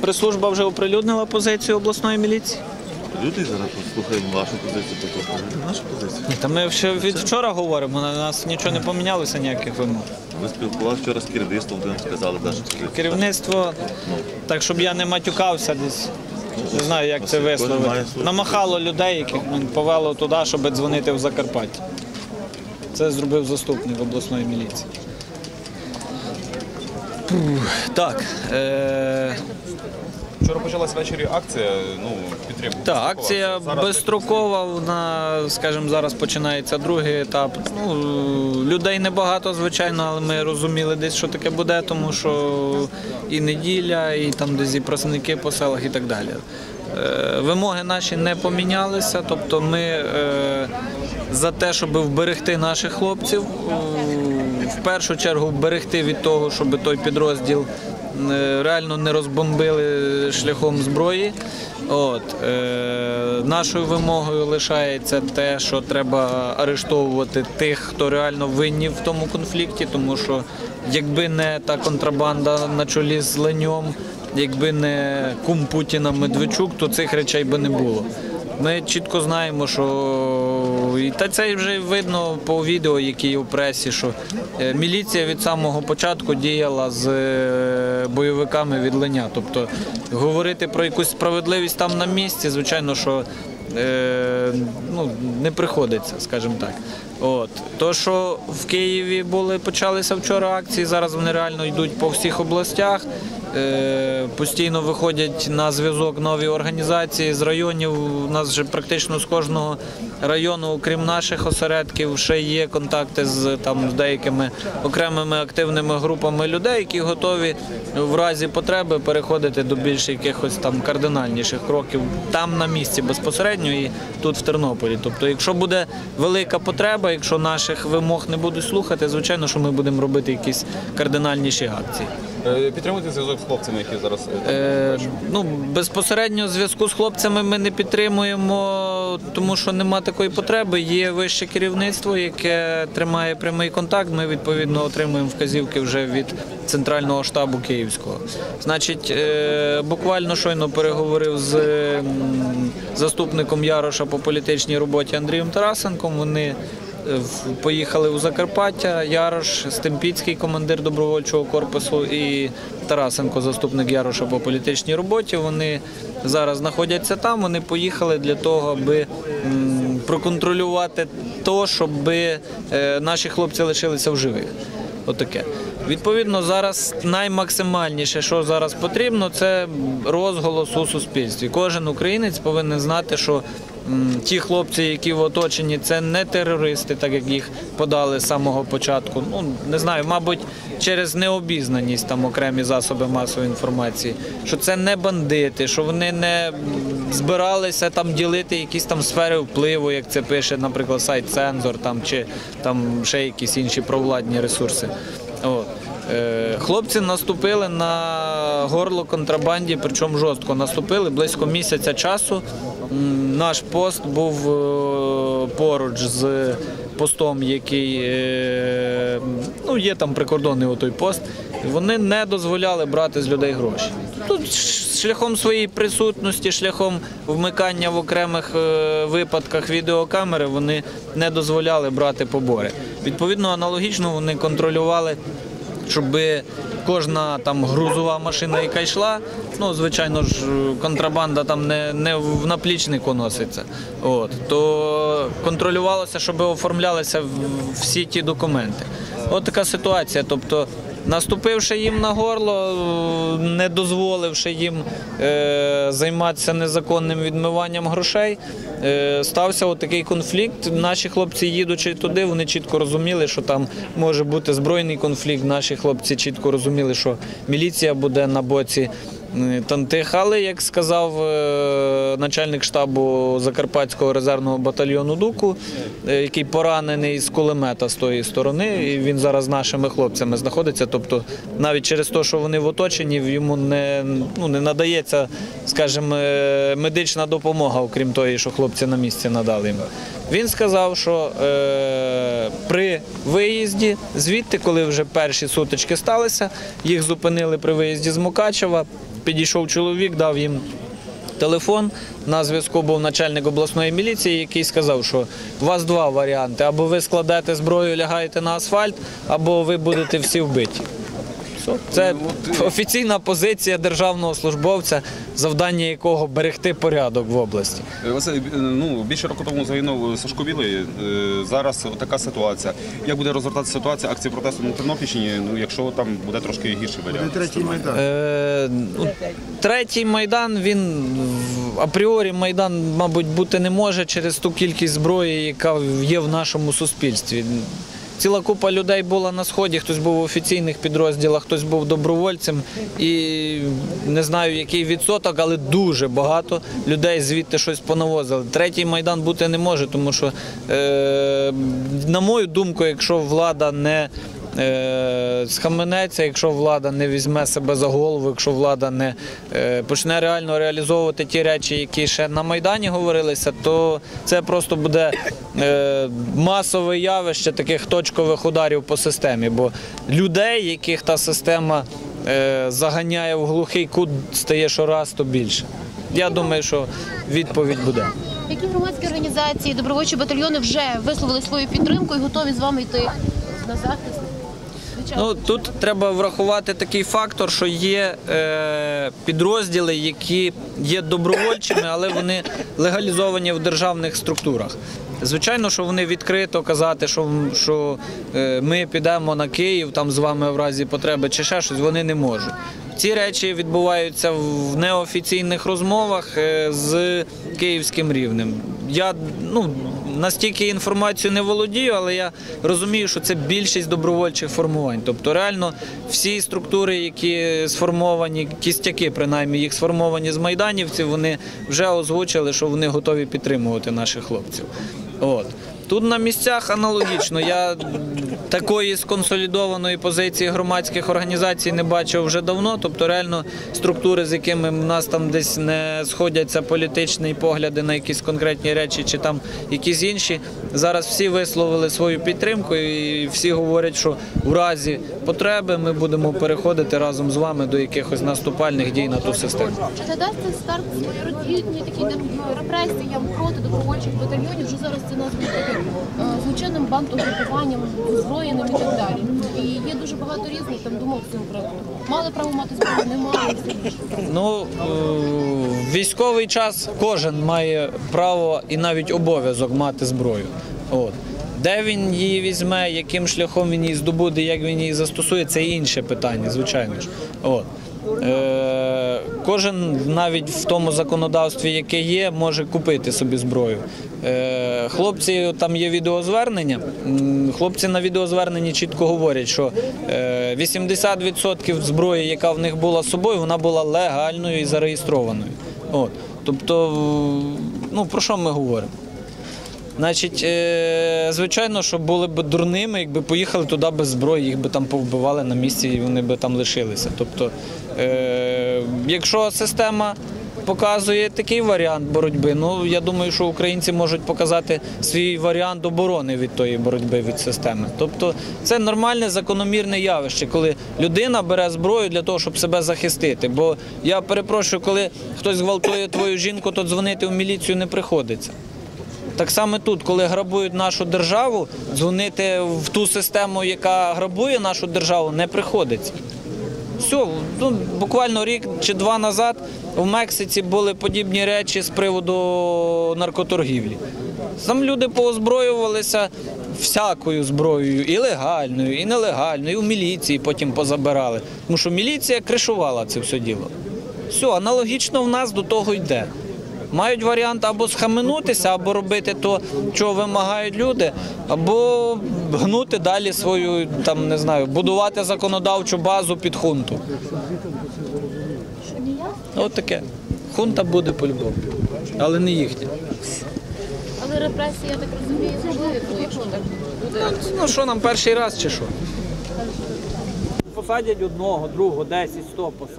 прес-служба вже оприлюднила позицію обласної міліції. Люди зараз послухаємо вашу позицію, потім нашу позицію. Та ми ще від вчора говоримо, на нас нічого не помінялося, ніяких вимог. Ви спілкувалися вчора з керівництвом, де нам сказали нашу позицію. Керівництво, так щоб я не матюкався десь. Не знаю, як це висловити. Намахало людей, яких ну, повело туди, щоб дзвонити в Закарпаття. Це зробив заступник обласної міліції. Так. Е- Вчора почалась ввечері акція, ну, підтримки. Так, акція Зараз безстрокова. Вона, скажімо, зараз починається другий етап. Ну, людей небагато, звичайно, але ми розуміли десь, що таке буде, тому що і неділя, і там десь і праздники по селах і так далі. Е, Вимоги наші не помінялися, тобто ми е, за те, щоб вберегти наших хлопців, е, в першу чергу вберегти від того, щоб той підрозділ реально не розбомбили шляхом зброї. От, е, нашою вимогою лишається те, що треба арештовувати тих, хто реально винні в тому конфлікті, тому що якби не та контрабанда на чолі з Леньом, якби не кум Путіна Медведчук, то цих речей би не було. Ми чітко знаємо, що та це вже видно по відео, які у пресі, що е, міліція від самого початку діяла з е, бойовиками від Леня. Тобто говорити про якусь справедливість там на місці, звичайно, що е, ну, не приходиться, скажімо так. От. То, що в Києві були, почалися вчора акції, зараз вони реально йдуть по всіх областях. Е, Постійно виходять на зв'язок нові організації з районів. У нас вже практично з кожного району, окрім наших осередків, ще є контакти з там з деякими окремими активними групами людей, які готові в разі потреби переходити до більш якихось там кардинальніших кроків там на місці безпосередньо і тут в Тернополі. Тобто, якщо буде велика потреба, якщо наших вимог не будуть слухати, звичайно, що ми будемо робити якісь кардинальніші акції. Е, Підтримуйте зв'язок з хлопцями, які зараз е, ну, безпосередньо зв'язку з хлопцями ми не підтримуємо, тому що нема такої потреби. Є вище керівництво, яке тримає прямий контакт. Ми відповідно отримуємо вказівки вже від центрального штабу Київського. Значить, е, буквально щойно переговорив з заступником Яроша по політичній роботі Андрієм Тарасенком. Вони Поїхали у Закарпаття, Ярош, Стемпіцький, командир добровольчого корпусу і Тарасенко, заступник Яроша по політичній роботі. Вони зараз знаходяться там. Вони поїхали для того, аби проконтролювати то, щоб е, наші хлопці лишилися в живих. Отаке. Відповідно, зараз наймаксимальніше, що зараз потрібно, це розголос у суспільстві. Кожен українець повинен знати, що ті хлопці, які в оточенні, це не терористи, так як їх подали з самого початку. Ну не знаю, мабуть, через необізнаність там окремі засоби масової інформації, що це не бандити, що вони не збиралися там ділити якісь там сфери впливу, як це пише, наприклад, сайт Цензор там чи там ще якісь інші провладні ресурси. От. Е, Хлопці наступили на горло контрабанді, причому жорстко наступили близько місяця часу. Наш пост був е, поруч з постом, який е, ну, є там прикордонний отой пост. Вони не дозволяли брати з людей гроші. Тут шляхом своєї присутності, шляхом вмикання в окремих е, випадках відеокамери вони не дозволяли брати побори. Відповідно, аналогічно вони контролювали щоб кожна там грузова машина, яка йшла, ну звичайно ж, контрабанда там не, не в наплічнику носиться. От то контролювалося, щоб оформлялися всі ті документи. От така ситуація. Тобто, наступивши їм на горло, не дозволивши їм е, займатися незаконним відмиванням грошей, е, стався отакий конфлікт. Наші хлопці, їдучи туди, вони чітко розуміли, що там може бути збройний конфлікт. Наші хлопці чітко розуміли, що міліція буде на боці. Е, Тантих, але як сказав е, начальник штабу Закарпатського резервного батальйону Дуку, е, який поранений з кулемета з тої сторони, і він зараз з нашими хлопцями знаходиться. Тобто, навіть через те, що вони в оточенні, йому не, ну, не надається, скажімо, медична допомога, окрім тої, що хлопці на місці надали йому. Він сказав, що е, при виїзді звідти, коли вже перші сутички сталися, їх зупинили при виїзді з Мукачева. Підійшов чоловік, дав їм телефон. На зв'язку був начальник обласної міліції, який сказав, що у вас два варіанти: або ви складете зброю, лягаєте на асфальт, або ви будете всі вбиті. Все. Це офіційна позиція державного службовця, завдання якого берегти порядок в області. Василь, ну, більше року тому загинув Сашко Білий. Е, Зараз така ситуація. Як буде розгортатися ситуація акції протесту на Тернопільщині, ну, якщо там буде трошки гірший варіант? Третій майдан. Е, ну, третій майдан він в- апріорі майдан, мабуть, бути не може через ту кількість зброї, яка є в нашому суспільстві. Ціла купа людей була на сході, хтось був в офіційних підрозділах, хтось був добровольцем. І не знаю, який відсоток, але дуже багато людей звідти щось понавозили. Третій майдан бути не може, тому що, е, на мою думку, якщо влада не схаменеться, якщо влада не візьме себе за голову, якщо влада не е, почне реально реалізовувати ті речі, які ще на Майдані говорилися, то це просто буде е, масове явище таких точкових ударів по системі. Бо людей, яких та система е, заганяє в глухий кут, стає щораз то більше. Я думаю, що відповідь буде. Які громадські організації, добровольчі батальйони вже висловили свою підтримку і готові з вами йти на захист? Ну тут треба врахувати такий фактор, що є е, підрозділи, які є добровольчими, але вони легалізовані в державних структурах. Звичайно, що вони відкрито казати, що, що е, ми підемо на Київ там з вами в разі потреби чи ще щось, вони не можуть. Ці речі відбуваються в неофіційних розмовах е, з київським рівнем. Я ну настільки інформацію не володію, але я розумію, що це більшість добровольчих формувань. Тобто, реально всі структури, які сформовані, кістяки, принаймні їх сформовані з майданівців, вони вже озвучили, що вони готові підтримувати наших хлопців. От. Тут на місцях аналогічно. Я такої сконсолідованої позиції громадських організацій не бачив вже давно. Тобто, реально структури, з якими в нас там десь не сходяться політичні погляди на якісь конкретні речі, чи там якісь інші. Зараз всі висловили свою підтримку, і всі говорять, що в разі потреби ми будемо переходити разом з вами до якихось наступальних дій на ту систему. Чи не дасть це старт своєродній такій репресіям проти добровольчих батальйонів? Вже зараз це названо е, злочинним бандугрупуванням, озброєним і так далі. І є дуже багато різних там думок з цього приводу. Мали право мати зброю, не мали. Ну, е, в військовий час кожен має право і навіть обов'язок мати зброю. От. Де він її візьме, яким шляхом він її здобуде, як він її застосує, це інше питання, звичайно ж. От. Е, кожен навіть в тому законодавстві, яке є, може купити собі зброю. Е, хлопці, там є відеозвернення. Хлопці на відеозверненні чітко говорять, що е, 80% зброї, яка в них була з собою, вона була легальною і зареєстрованою. От. Тобто, ну про що ми говоримо? Значить, е, звичайно, що були б дурними, якби поїхали туди без зброї, їх би там повбивали на місці і вони би там лишилися. Тобто, е, якщо система показує такий варіант боротьби, ну я думаю, що українці можуть показати свій варіант оборони від тої боротьби від системи. Тобто, це нормальне закономірне явище, коли людина бере зброю для того, щоб себе захистити. Бо я перепрошую, коли хтось зґвалтує твою жінку, то дзвонити в міліцію не приходиться. Так само тут, коли грабують нашу державу, дзвонити в ту систему, яка грабує нашу державу, не приходиться. Все, ну, буквально рік чи два назад в Мексиці були подібні речі з приводу наркоторгівлі. Там люди поозброювалися всякою зброєю, і легальною, і нелегальною, і в міліції потім позабирали. Тому що міліція кришувала це все діло. Все, аналогічно в нас до того йде. Мають варіант або схаменутися, або робити то, чого вимагають люди, або гнути далі свою, там не знаю, будувати законодавчу базу під хунту. От таке. Хунта буде по-любому, але не їхня. Але репресії, я так розумію, можливі, ну, якщо так буде. Ну що нам перший раз чи що? Посадять одного, другого, 10, 100 посадять.